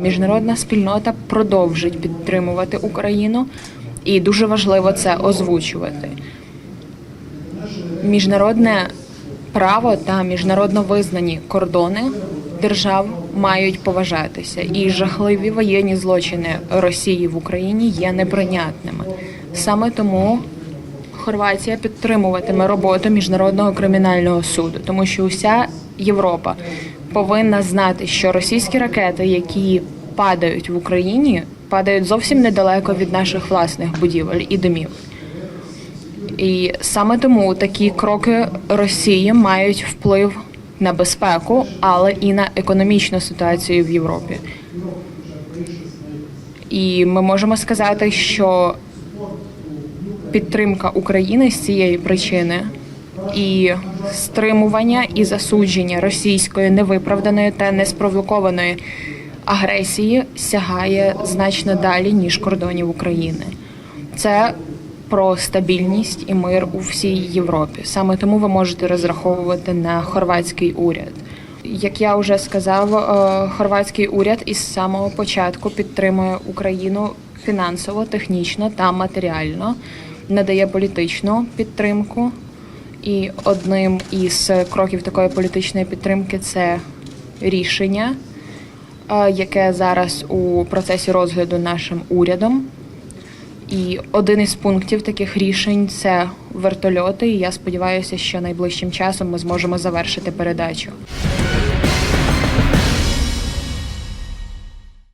Міжнародна спільнота продовжить підтримувати Україну, і дуже важливо це озвучувати. Міжнародне право та міжнародно визнані кордони держав мають поважатися, і жахливі воєнні злочини Росії в Україні є неприйнятними. Саме тому Хорватія підтримуватиме роботу міжнародного кримінального суду, тому що уся Європа повинна знати, що російські ракети, які падають в Україні, падають зовсім недалеко від наших власних будівель і домів. І саме тому такі кроки Росії мають вплив на безпеку, але і на економічну ситуацію в Європі. І ми можемо сказати, що підтримка України з цієї причини і стримування і засудження російської невиправданої та неспровокованої агресії сягає значно далі ніж кордонів України. Це про стабільність і мир у всій Європі. Саме тому ви можете розраховувати на хорватський уряд. Як я вже сказав, е, хорватський уряд із самого початку підтримує Україну фінансово, технічно та матеріально, надає політичну підтримку. І одним із кроків такої політичної підтримки це рішення, яке зараз у процесі розгляду нашим урядом. І один із пунктів таких рішень це вертольоти. І я сподіваюся, що найближчим часом ми зможемо завершити передачу.